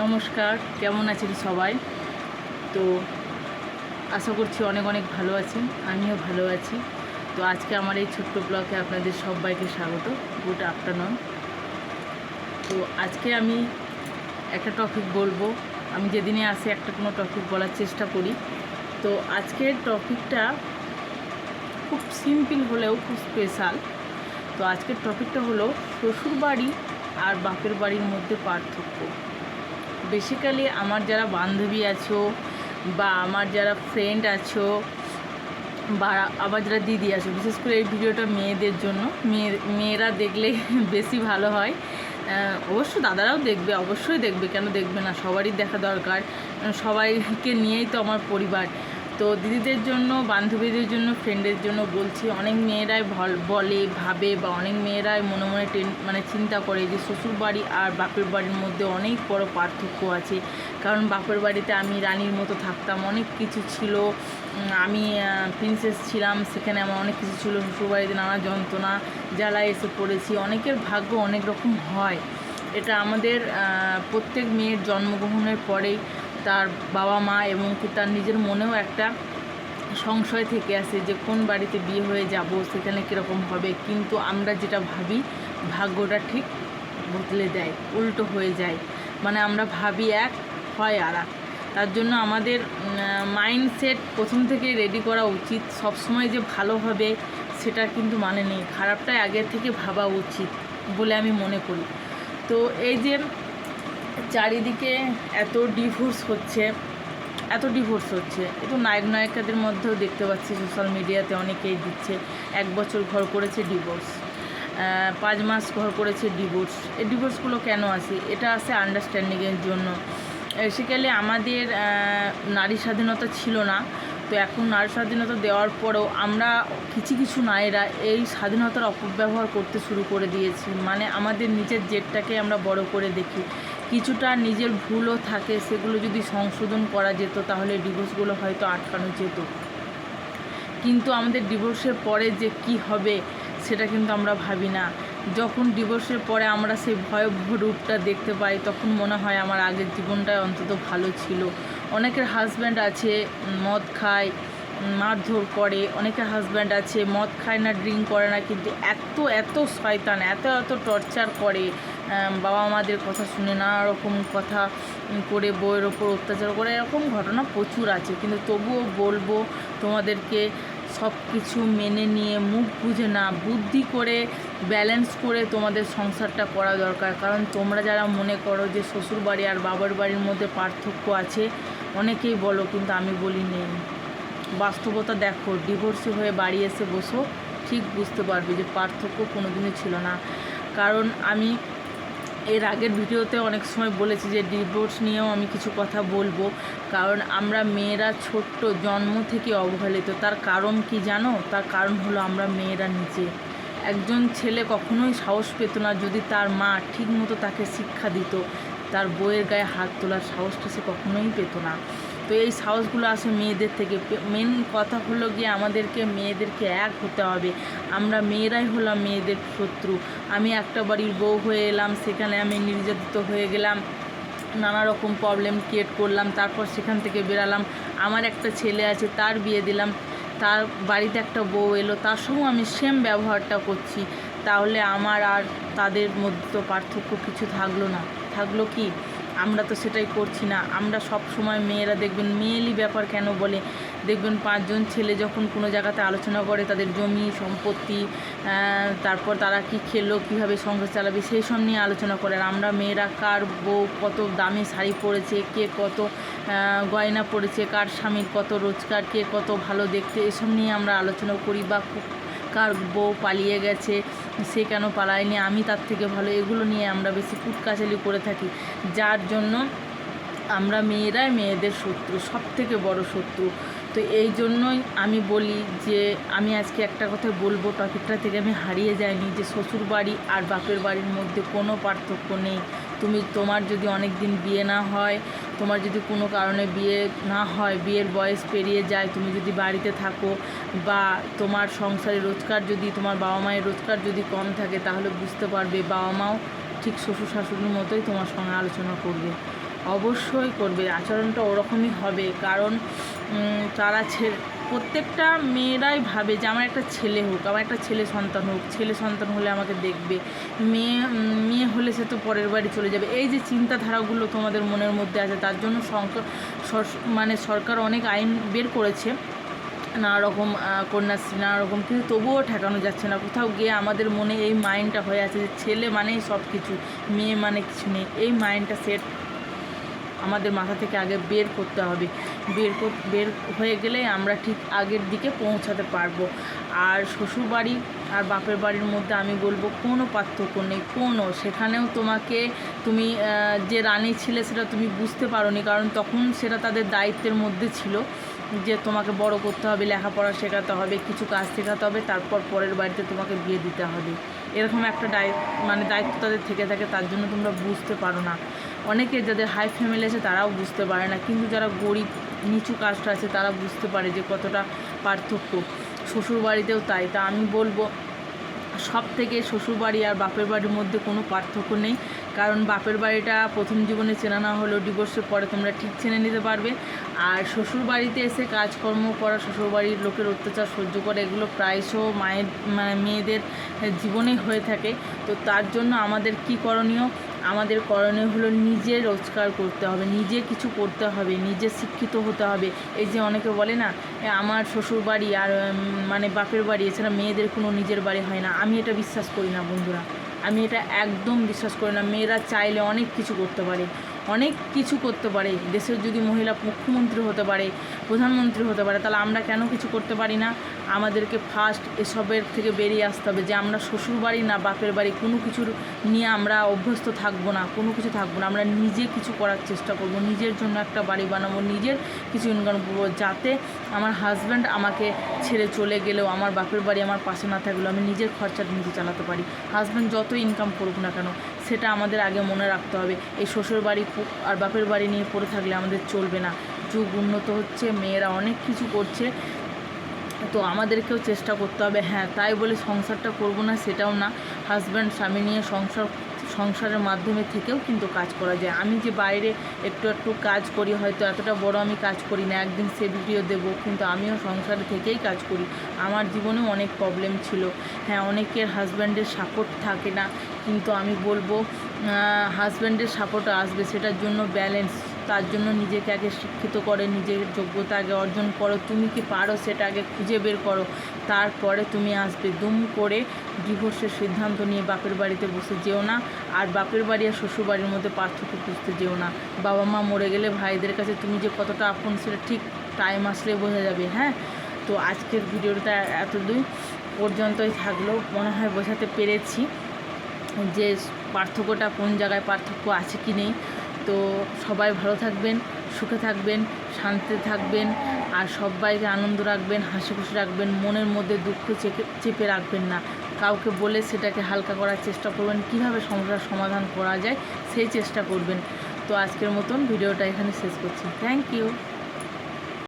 নমস্কার, কেমন আছেন সবাই? তো আশা করছি অনেক অনেক ভালো আছেন, আমিও ভালো আছি। তো আজকে আমার এই ছোট্ট ব্লগে আপনাদের সবাইকে স্বাগত, গুড আফটারনুন। তো আজকে আমি একটা টপিক বলব, আমি যেদিনে আসে একটা কোনো টপিক বলার চেষ্টা করি। তো আজকের টপিকটা খুব সিম্পল হলেও খুব স্পেশাল। তো আজকের টপিকটা হলো শ্বশুর বাড়ি আর বাপের বাড়ির মধ্যে পার্থক্য। বেসিক্যালি আমার যারা বান্ধবী আছো বা আমার যারা ফ্রেন্ড আছো বা আবার যারা দিদি আছো, বিশেষ করে এই ভিডিওটা মেয়েদের জন্য, মেয়ে মেয়েরা দেখলে বেশি ভালো হয়। অবশ্য দাদারাও দেখবে, অবশ্যই দেখবে, কেন দেখবে না? সবারই দেখা দরকার। সবাইকে নিয়েই তো আমার পরিবার। তো দিদিদের জন্য, বান্ধবীদের জন্য ফ্রেন্ডের জন্য বলছি, অনেক মেয়েরাই বলে, ভাবে বা অনেক মেয়েরাই মনে মনে মানে চিন্তা করে যে শ্বশুর বাড়ি আর বাপের বাড়ির মধ্যে অনেক বড় পার্থক্য আছে। কারণ বাপের বাড়িতে আমি রানীর মতো থাকতাম, অনেক কিছু ছিল। আমি প্রিন্সেস ছিলাম, সেখানে আমার অনেক কিছু ছিল, শ্বশুর বাড়িতে নানা যন্ত্রণা, জ্বালায় এসে পড়েছি। অনেকের ভাগ্য অনেক রকম হয়। এটা আমাদের প্রত্যেক মেয়ের জন্মগ্রহণের পরেই তার বাবা মা এবং কি তার নিজের মনেও একটা সংশয় থেকে আসে যে কোন বাড়িতে বিয়ে হয়ে যাব, সেখানে কীরকম হবে। কিন্তু আমরা যেটা ভাবি, ভাগ্যটা ঠিক বদলে দেয়, উল্টো হয়ে যায়। মানে আমরা ভাবি এক, হয় আর তার জন্য আমাদের মাইন্ডসেট প্রথম থেকে রেডি করা উচিত। সবসময় যে ভালো হবে সেটা কিন্তু মানে নেই। খারাপটাই আগের থেকে ভাবা উচিত বলে আমি মনে করি। তো এই যে চারিদিকে এত ডিভোর্স হচ্ছে, এত ডিভোর্স হচ্ছে। এ তো নায়ক নায়িকাদের মধ্যেও দেখতে পাচ্ছি সোশ্যাল মিডিয়াতে অনেকেই দিচ্ছে। এক বছর ঘর করেছে ডিভোর্স পাঁচ মাস ঘর করেছে ডিভোর্স এই ডিভোর্সগুলো কেন আসে? এটা আসে আন্ডারস্ট্যান্ডিংয়ের জন্য। বেসিক্যালি আমাদের নারী স্বাধীনতা ছিল না। তো এখন নারী স্বাধীনতা দেওয়ার পরেও আমরা কিছু কিছু নারীরা এই স্বাধীনতার অপব্যবহার করতে শুরু করে দিয়েছি। মানে আমাদের নিজের জেদটাকে আমরা বড় করে দেখি। কিছুটা নিজের ভুলও থাকে, সেগুলো যদি সংশোধন করা যেত তাহলে ডিভোর্সগুলো হয়তো আটকানো যেত। কিন্তু আমাদের ডিভোর্সের পরে যে কি হবে, সেটা কিন্তু আমরা ভাবি না। যখন ডিভোর্সের পরে আমরা সেই ভয়াবহ রূপটা দেখতে পাই, তখন মনে হয় আমার আগের জীবনটাই অন্তত ভালো ছিল। অনেকের হাজব্যান্ড আছে, মদ খায়, মারধর করে। অনেকের হাজব্যান্ড আছে, মদ খায় না ড্রিঙ্ক করে না, কিন্তু এত এত শয়তান, এত এত টর্চার করে। বাবা মাদের কথা শুনে নানা রকম কথা করে বইয়ের ওপর অত্যাচার করে, এরকম ঘটনা প্রচুর আছে। কিন্তু তবুও বলব, তোমাদেরকে সব কিছু মেনে নিয়ে, মুখ বুঝে না, বুদ্ধি করে ব্যালেন্স করে তোমাদের সংসারটা করা দরকার। কারণ তোমরা যারা মনে করো যে শ্বশুর বাড়ি আর বাবার বাড়ির মধ্যে পার্থক্য আছে, অনেকেই বলো, কিন্তু আমি বলি নেই। বাস্তবতা দেখো ডিভোর্সি হয়ে বাড়ি এসে বসো, ঠিক বুঝতে পারবে যে পার্থক্য কোনোদিনই ছিল না। কারণ আমি এর আগের ভিডিওতে অনেক সময় বলেছি যে ডিভোর্স নিয়েও আমি কিছু কথা বলব। কারণ আমরা মেয়েরা ছোট্ট, জন্ম থেকে অবহেলিত। তার কারণ কি জানো? তার কারণ হলো আমরা মেয়েরা নিজে। একজন ছেলে কখনোই সাহস পেত না যদি তার মা ঠিকমতো তাকে শিক্ষা দিত। তার বইয়ের গায়ে হাত তোলার সাহসটা সে কখনোই পেত না। তো এই সাহসগুলো আসে মেয়েদের থেকে। মেন কথা হলো গিয়ে আমাদেরকে মেয়েদেরকে এক হতে হবে। আমরা মেয়েরাই হলাম মেয়েদের শত্রু। আমি একটা বাড়ির বউ হয়ে এলাম, সেখানে আমি নির্যাতিত হয়ে গেলাম, নানা রকম প্রবলেম ক্রিয়েট করলাম, তারপর সেখান থেকে বেরালাম। আমার একটা ছেলে আছে, তার বিয়ে দিলাম। তার বাড়িতে একটা বউ এলো, তার সঙ্গেও আমি সেম ব্যবহারটা করছি। তাহলে আমার আর তাদের মধ্যে তো পার্থক্য কিছু থাকল না। থাকল কি? আমরা তো সেটাই করছি না। আমরা সব সময় মেয়েরা দেখবেন মেয়েলি ব্যাপার কেন বলে? দেখবেন পাঁচজন ছেলে যখন কোনো জায়গাতে আলোচনা করে তাদের জমি, সম্পত্তি তারপর তারা কি খেলো, কীভাবে সংসার চালাবে, সেই সব নিয়ে আলোচনা করে। আর আমরা মেয়েরা কার বউ কত দামে শাড়ি পরেছে, কে কত গয়না পরেছে, কার স্বামীর কত রোজগার, কে কত ভালো দেখতে, এসব নিয়ে আমরা আলোচনা করি বা কার বউ পালিয়ে গেছে, সে কেন পালায়নি? আমি তার থেকে ভালো। এগুলো নিয়ে আমরা বেশি কুটকাচালি করে থাকি। যার জন্য আমরা মেয়েরাই মেয়েদের শত্রু সব থেকে বড় শত্রু। তো এই জন্যই আমি বলি যে, আমি আজকে একটা কথা বলব, টপিকটা থেকে আমি হারিয়ে যাইনি যে শ্বশুর বাড়ি আর বাপের বাড়ির মধ্যে কোনো পার্থক্য নেই। তুমি তোমার যদি অনেক দিন বিয়ে না হয়, তোমার যদি কোনো কারণে বিয়ে না হয়, বিয়ের বয়স পেরিয়ে যায়, তুমি যদি বাড়িতে থাকো বা তোমার সংসারে রোজগার যদি, তোমার বাবা মায়ের রোজগার যদি কম থাকে, তাহলে বুঝতে পারবে বাবা মাও ঠিক শ্বশুর শাশুড়ির মতোই তোমার সঙ্গে আলোচনা করবে। অবশ্যই করবে, আচরণটা ওরকমই হবে। কারণ তারা ছেলে, প্রত্যেকটা মেয়েরাই ভাবে যে আমার একটা ছেলে হোক, আমার একটা ছেলে সন্তান হোক, ছেলে সন্তান হলে আমাকে দেখবে, মেয়ে মেয়ে হলে সে তো পরের বাড়ি চলে যাবে। এই যে চিন্তাধারাগুলো তোমাদের মনের মধ্যে আছে, তার জন্য সরকার মানে সরকার অনেক আইন বের করেছে। নানা রকম কন্যাশ্রী নানা রকম কিন্তু তবুও ঠেকানো যাচ্ছে না। কোথাও গিয়ে আমাদের মনে এই মাইন্ডটা হয়ে আছে যে ছেলে মানেই সব কিছু মেয়ে মানে কিছু নেই। এই মাইন্ডটা সেট আমাদের মাথা থেকে আগে বের করতে হবে। বের বের হয়ে গেলে আমরা ঠিক আগের দিকে পৌঁছাতে পারব। আর শ্বশুরবাড়ি আর বাপের বাড়ির মধ্যে আমি বলব, কোনো পার্থক্য নেই, কোনো। সেখানেও তোমাকে তুমি যে রানী ছিলে সেটা তুমি বুঝতে পারোনি, কারণ তখন সেটা তাদের দায়িত্বের মধ্যে ছিল যে তোমাকে বড় করতে হবে, লেখাপড়া শেখাতে হবে, কিছু কাজ শেখাতে হবে, তারপর পরের বাড়িতে তোমাকে বিয়ে দিতে হবে। এরকম একটা দায়িত্ব মানে দায়িত্ব তাদের থেকে থাকে, তার জন্য তোমরা বুঝতে পারো না। অনেকে যাদের হাই ফ্যামিলি আছে তারাও বুঝতে পারে না, কিন্তু যারা গরিব, নিচু কাস্ট আছে তারা বুঝতে পারে যে কতটা পার্থক্য। শ্বশুরবাড়িতেও তাই, তা আমি বলব সব থেকে শ্বশুরবাড়ি আর বাপের বাড়ির মধ্যে কোনো পার্থক্য নেই, কারণ বাপের বাড়িটা প্রথম জীবনে চেনা না হলেও ডিভোর্সের পরে তোমরা ঠিক চেনে নিতে পারবে। আর শ্বশুরবাড়িতে এসে কাজকর্ম করা, শ্বশুরবাড়ির লোকের অত্যাচার সহ্য করা, এগুলো প্রায়শ মায়ের মানে মেয়েদের জীবনে হয়ে থাকে। তো তার জন্য আমাদের কি করণীয়? আমাদের করণীয় হলো নিজে রোজগার করতে হবে, নিজে কিছু করতে হবে, নিজে শিক্ষিত হতে হবে। এই যে অনেকে বলে না আমার শ্বশুর বাড়ি আর মানে বাপের বাড়ি, এছাড়া মেয়েদের কোনো নিজের বাড়ি হয় না। আমি এটা বিশ্বাস করি না বন্ধুরা। আমি এটা একদম বিশ্বাস করি না। মেয়েরা চাইলে অনেক কিছু করতে পারে। অনেক কিছু করতে পারে। দেশের যদি মহিলা মুখ্যমন্ত্রী হতে পারে, প্রধানমন্ত্রী হতে পারে, তাহলে আমরা কেন কিছু করতে পারি না? আমাদেরকে ফার্স্ট এসবের থেকে বেরিয়ে আসতে হবে যে, আমরা শ্বশুর বাড়ি না বাপের বাড়ি কোনো কিছুর নিয়ে আমরা অভ্যস্ত থাকব না, কোনো কিছু থাকব না। আমরা নিজে কিছু করার চেষ্টা করব, নিজের জন্য একটা বাড়ি বানাবো, নিজের কিছু ইনকাম করব যাতে আমার হাজব্যান্ড আমাকে ছেড়ে চলে গেলেও, আমার বাপের বাড়ি আমার পাশে না থাকলেও আমি নিজের খরচাটা নিজে চালাতে পারি। হাজব্যান্ড যত ইনকাম করুক না কেন সেটা আমাদের আগে মনে রাখতে হবে। এই শ্বশুর বাড়ি আর বাপের বাড়ি নিয়ে পড়ে থাকলে আমাদের চলবে না। যুগ উন্নত হচ্ছে, মেয়েরা অনেক কিছু করছে। তো আমাদেরকেও চেষ্টা করতে হবে। হ্যাঁ তাই বলে সংসারটা করব না, সেটাও না। হাজব্যান্ড স্বামী নিয়ে সংসার সংসারের মাধ্যমে থেকেও কিন্তু কাজ করা যায়। আমি যে বাইরে একটু একটু কাজ করি, হয়তো এতটা বড় আমি কাজ করি না, একদিন সে ভিডিও দেবো কিন্তু আমিও সংসারে থেকেই কাজ করি। আমার জীবনেও অনেক প্রবলেম ছিল। হ্যাঁ অনেকের হাজব্যান্ডের সাপোর্ট থাকে না, কিন্তু আমি বলব হাজব্যান্ডের সাপোর্ট আসবে, সেটার জন্য ব্যালেন্স তার জন্য নিজেকে আগে শিক্ষিত করে, নিজের যোগ্যতা আগে অর্জন করো, তুমি কি পারো সেটা আগে খুঁজে বের করো। তারপরে তুমি আসবে। দুম করে ডিভোর্সের সিদ্ধান্ত নিয়ে বাপের বাড়িতে বসে যেও না, আর বাপের বাড়ি আর শ্বশুর বাড়ির মধ্যে পার্থক্য খুঁজতে যেও না। বাবা মা মরে গেলে ভাইদের কাছে তুমি যে কতটা আপন সেটা ঠিক টাইম আসলে বোঝা যাবে হ্যাঁ? তো আজকের ভিডিওটা এতদূর পর্যন্তই থাকল। মনে হয় বোঝাতে পেরেছি যে পার্থক্যটা কোন জায়গায় পার্থক্য আছে কি নেই। তো সবাই ভালো থাকবেন, সুখে থাকবেন, শান্তিতে থাকবেন আর সবাইকে আনন্দ রাখবেন, হাসি খুশি রাখবেন, মনের মধ্যে দুঃখ চেপে চেপে রাখবেন না। কাউকে বলে সেটাকে হালকা করার চেষ্টা করবেন, কীভাবে সমস্যার সমাধান করা যায় সেই চেষ্টা করবেন। তো আজকের মতন ভিডিওটা এখানে শেষ করছি। Thank you